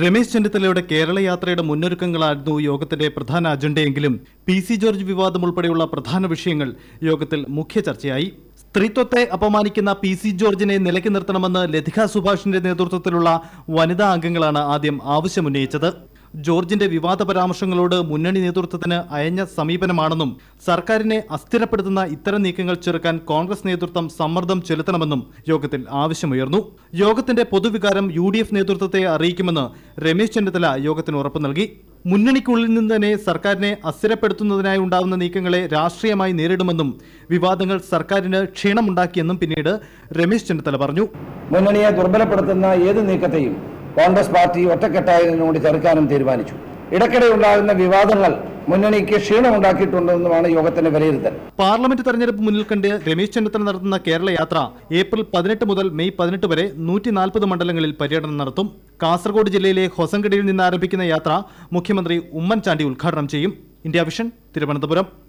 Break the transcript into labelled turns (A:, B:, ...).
A: രമേശ് ചെന്നിത്തലയുടെ കേരള യാത്രയുടെ മുന്നൊരുക്കങ്ങളായിരുന്നു യോഗത്തിന്റെ പ്രധാന അജണ്ടയെങ്കിലും പി സി ജോർജ് വിവാദം ഉൾപ്പെടെയുള്ള പ്രധാന വിഷയങ്ങൾ യോഗത്തിൽ മുഖ്യ ചർച്ചയായി. സ്ത്രീത്വത്തെ അപമാനിക്കുന്ന പി സി ജോർജിനെ നിലയ്ക്ക് നിർത്തണമെന്ന് ലതിക സുഭാഷിന്റെ നേതൃത്വത്തിലുള്ള വനിതാ അംഗങ്ങളാണ് ആദ്യം ആവശ്യമുന്നയിച്ചത്. ജോർജിന്റെ വിവാദ പരാമർശങ്ങളോട് മുന്നണി നേതൃത്വത്തിന് അയഞ്ഞ സമീപനമാണെന്നും സർക്കാരിനെ അസ്ഥിരപ്പെടുത്തുന്ന ഇത്തരം നീക്കങ്ങൾ ചെറുക്കാൻ കോൺഗ്രസ് നേതൃത്വം സമ്മർദ്ദം ചെലുത്തണമെന്നും യോഗത്തിൽ ആവശ്യമുയർന്നു. യോഗത്തിന്റെ പൊതുവികാരം യു നേതൃത്വത്തെ അറിയിക്കുമെന്ന് രമേശ് ചെന്നിത്തല യോഗത്തിന് ഉറപ്പു നൽകി. മുന്നണിക്കുള്ളിൽ നിന്ന് തന്നെ സർക്കാരിനെ അസ്ഥിരപ്പെടുത്തുന്നതിനായി ഉണ്ടാകുന്ന നീക്കങ്ങളെ രാഷ്ട്രീയമായി നേരിടുമെന്നും വിവാദങ്ങൾ സർക്കാരിന് ക്ഷീണമുണ്ടാക്കിയെന്നും പിന്നീട് രമേശ് ചെന്നിത്തല പറഞ്ഞു.
B: മുന്നണിയെ ദുർബലപ്പെടുത്തുന്ന ഏത് നീക്കത്തെയും കോൺഗ്രസ് പാർട്ടി ഒറ്റക്കെട്ടായി നിന്നുകൊണ്ട് ചെറുക്കാനും തീരുമാനിച്ചു. ഇടയ്ക്കിടെ ഉണ്ടാകുന്ന വിവാദങ്ങൾ മുന്നണിക്ക് ക്ഷീണമുണ്ടാക്കിയിട്ടുണ്ടെന്നുമാണ് യോഗത്തിന്റെ വിലയിരുത്തൽ.
A: പാർലമെന്റ് തെരഞ്ഞെടുപ്പ് മുന്നിൽ കണ്ട് രമേശ് ചെന്നിത്തല നടത്തുന്ന കേരള യാത്ര ഏപ്രിൽ പതിനെട്ട് മുതൽ മെയ് പതിനെട്ട് വരെ നൂറ്റി നാൽപ്പത് മണ്ഡലങ്ങളിൽ പര്യടനം നടത്തും. കാസർഗോഡ് ജില്ലയിലെ ഹൊസങ്കടിയിൽ നിന്ന് ആരംഭിക്കുന്ന യാത്ര മുഖ്യമന്ത്രി ഉമ്മൻചാണ്ടി ഉദ്ഘാടനം ചെയ്യും. India vision Thiruvananthapuram.